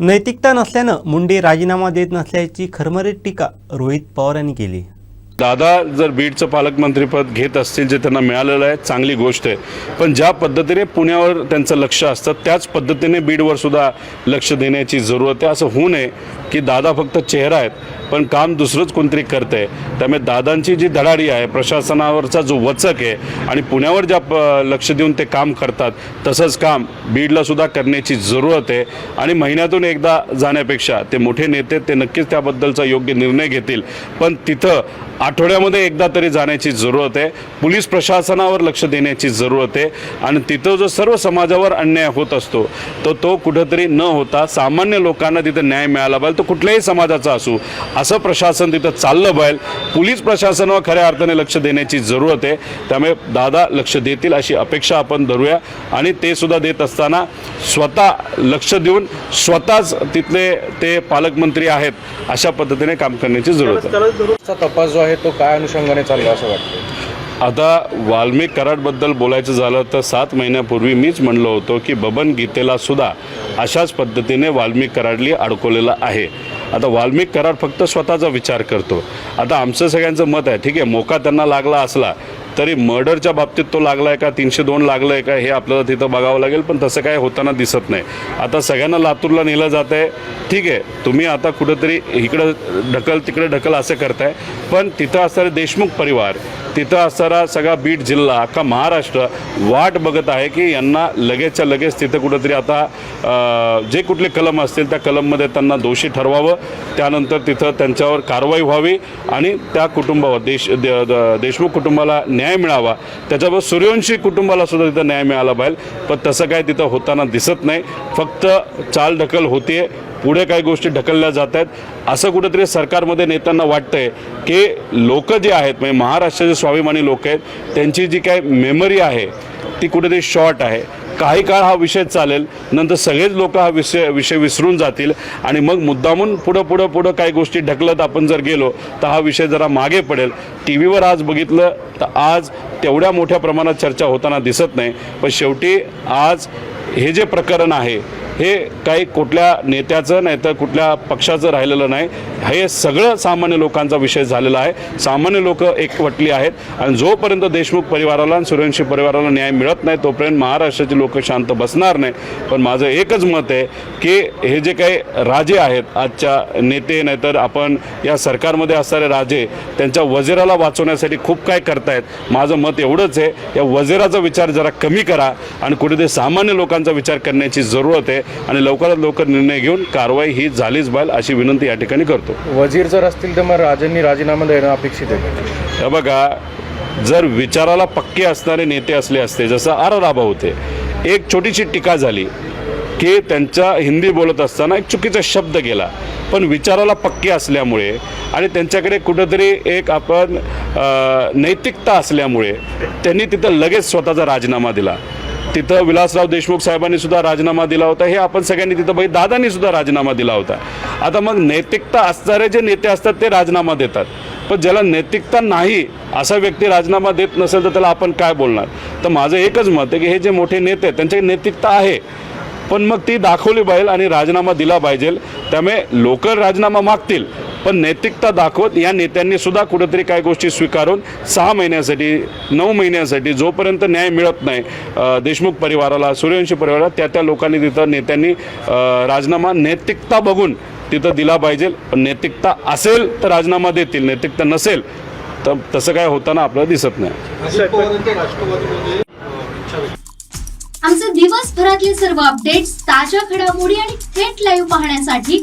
नैतिकता नसल्यानं मुंडे राजीनामा देत नसल्याची खरमरीत टीका रोहित पवार यांनी केली. दादा जर बीडचं पालकमंत्रीपद घेत असतील जे त्यांना मिळालेलं आहे चांगली गोष्ट आहे. पण ज्या पद्धतीने पुण्यावर त्यांचं लक्ष असतं त्याच पद्धतीने बीडवर सुद्धा लक्ष देण्याची जरूरत आहे. असं होऊ नये की दादा फक्त चेहरा आहेत. पण काम दुसरंच कोणतरी करतं आहे त्यामुळे दादांची जी धडाडी आहे प्रशासनावरचा जो वचक आहे आणि पुण्यावर ज्या प- लक्ष देऊन ते काम करतात तसंच काम बीडला सुद्धा करण्याची जरूरत आहे. आणि महिन्यातून एकदा जाण्यापेक्षा ते मोठे नेते ते नक्कीच त्याबद्दलचा योग्य निर्णय घेतील. पण तिथं आठवड्यामध्ये एकदा तरी जाण्याची जरूरत आहे. पोलीस प्रशासनावर लक्ष देण्याची जरूरत आहे. आणि तिथं जो सर्व समाजावर अन्याय होत असतो तो तो कुठंतरी न होता सामान्य लोकांना तिथं न्याय मिळाला पाहिजे. तो कुठल्याही समाजाचा असू असं प्रशासन तिथं चाललं पाहिजे पोलीस प्रशासनावर खऱ्या अर्थाने लक्ष देण्याची जरूरत आहे. त्यामुळे दादा लक्ष देतील अशी अपेक्षा आपण धरूया. आणि ते सुद्धा देत असताना स्वतः लक्ष देऊन स्वतःच तिथले ते पालकमंत्री आहेत अशा पद्धतीने काम करण्याची जरूरत आहे. तपास जो आहे तो काय अनुषंगाने चालला असं वाटतं आता वाल्मिक कराडबद्दल बोलायचं झालं तर सात महिन्यापूर्वी मीच म्हणलो होतो की बबन गीतेला सुद्धा अशाच पद्धतीने वाल्मिक कराडली अडकवलेलं आहे. आता वाल्मिक करार फक्त स्वतःचा विचार करतो. आता आमचं सगळ्यांचं मत आहे ठीक आहे मोका त्यांना लागला असला तरी मर्डरच्या बाबतीत तो लागला आहे का तीनशे दोन लागलं आहे का हे आपल्याला तिथं बघावं लागेल पण तसं काय होताना दिसत नाही. आता सगळ्यांना लातूरला नेलं जात आहे ठीक आहे तुम्ही आता कुठंतरी इकडं ढकल तिकडे ढकल असं करताय पण तिथं असणारे देशमुख परिवार तिथं असणारा सगळा बीड जिल्हा अख्खा महाराष्ट्र वाट बघत आहे की यांना लगेचच्या लगेच तिथं कुठंतरी आता जे कुठले कलम असतील त्या कलममध्ये त्यांना दोषी ठरवावं. त्यानंतर तिथं त्यांच्यावर कारवाई व्हावी आणि त्या कुटुंबावर देश द- द- देशमुख कुटुंबाला न्याय मिळावा. त्याच्याबरोबर सूर्यवंशी कुटुंबाला सुद्धा तिथं न्याय मिळाला पाहिजे. पण तसं काय तिथं होताना दिसत नाही. फक्त चालढकल होते होतीये. पुढे काही गोष्टी ढकलल्या जात आहेत. असं कुठेतरी सरकारमध्ये नेत्यांना वाटतंय की लोक जे आहेत म्हणजे महाराष्ट्राचे स्वाभिमानी लोक आहेत त्यांची जी काय मेमरी आहे ती कुठेतरी शॉर्ट आहे. काही काळ हा विषय चालेल नंतर सगळेच लोक हा विषय विषय विसरून जातील आणि मग मुद्दामून पुढं पुढं पुढं काही गोष्टी ढकलत आपण जर गेलो तर हा विषय जरा मागे पडेल. टी व्हीवर आज बघितलं तर आज तेवढ्या मोठ्या प्रमाणात चर्चा होताना दिसत नाही. पण शेवटी आज हे जे प्रकरण आहे हे काही कुठल्या नेत्याचं नाही तर कुठल्या पक्षाचं राहिलेलं नाही. हे सगळं सामान्य लोकांचा विषय झालेला आहे. सामान्य लोक एकवटली आहेत. आणि जोपर्यंत देशमुख परिवाराला आणि सूर्यवंशी परिवाराला न्याय मिळत नाही तोपर्यंत महाराष्ट्राची लोक शांत बसणार नाही. पण माझं एकच मत आहे की हे जे काही राजे आहेत आजच्या नेते नाहीतर आपण या सरकारमध्ये असणारे राजे त्यांच्या वजेराला वाचवण्यासाठी खूप काय करतायत. माझं मत एवढंच आहे या वजेराचा विचार जरा कमी करा आणि कुठेतरी सामान्य लोकांचा विचार करण्याची जरूरत आहे आणि लवकरात लवकर निर्णय घेऊन कारवाई ही झालीच पाहिजे अशी विनंती या ठिकाणी करतो. वजीर जर असतील तर मग राजांनी राजीनामा देणं अपेक्षित आहे. हे बघा जर विचाराला पक्के असणारे नेते असले असते जसं आर राभा होते एक छोटीशी टीका झाली की त्यांच्या हिंदी बोलत असताना एक चुकीचा शब्द गेला. पण विचाराला पक्के असल्यामुळे आणि त्यांच्याकडे कुठंतरी एक आपण अ, नैतिकता असल्यामुळे त्यांनी तिथं लगेच स्वतःचा राजीनामा दिला. तिथं विलासराव देशमुख साहेबांनी सुद्धा राजीनामा दिला होता. हे आपण सगळ्यांनी तिथं बघित दादांनी सुद्धा राजीनामा दिला होता. आता मग नैतिकता असणारे जे नेते असतात ते राजीनामा देतात. पण ज्याला नैतिकता नाही असा व्यक्ती राजीनामा देत नसेल तर त्याला आपण काय बोलणार? तर माझं एकच मत आहे की हे जे मोठे नेते आहेत त्यांच्याकडे नैतिकता आहे. पण मग ती दाखवली पाहिजे आणि राजीनामा दिला पाहिजे. त्यामुळे लोक राजीनामा मागतील. पण नैतिकता दाखवत या नेत्यांनी सुद्धा कुठेतरी काही गोष्टी स्वीकारून सहा महिन्यासाठी नऊ महिन्यासाठी जोपर्यंत न्याय मिळत नाही देशमुख परिवाराला सूर्यवंशी परिवाराला त्या त्या लोकांनी तिथं नेत्यांनी राजीनामा नैतिकता बघून तिथं दिला पाहिजे. पण नैतिकता असेल तर राजीनामा देतील नैतिकता नसेल तर तसं काय होताना आपल्याला दिसत नाही. आमचे दिवसभरातले सर्व अपडेट्स ताज्या घडामोडी आणि थेट लाईव्ह पाहण्यासाठी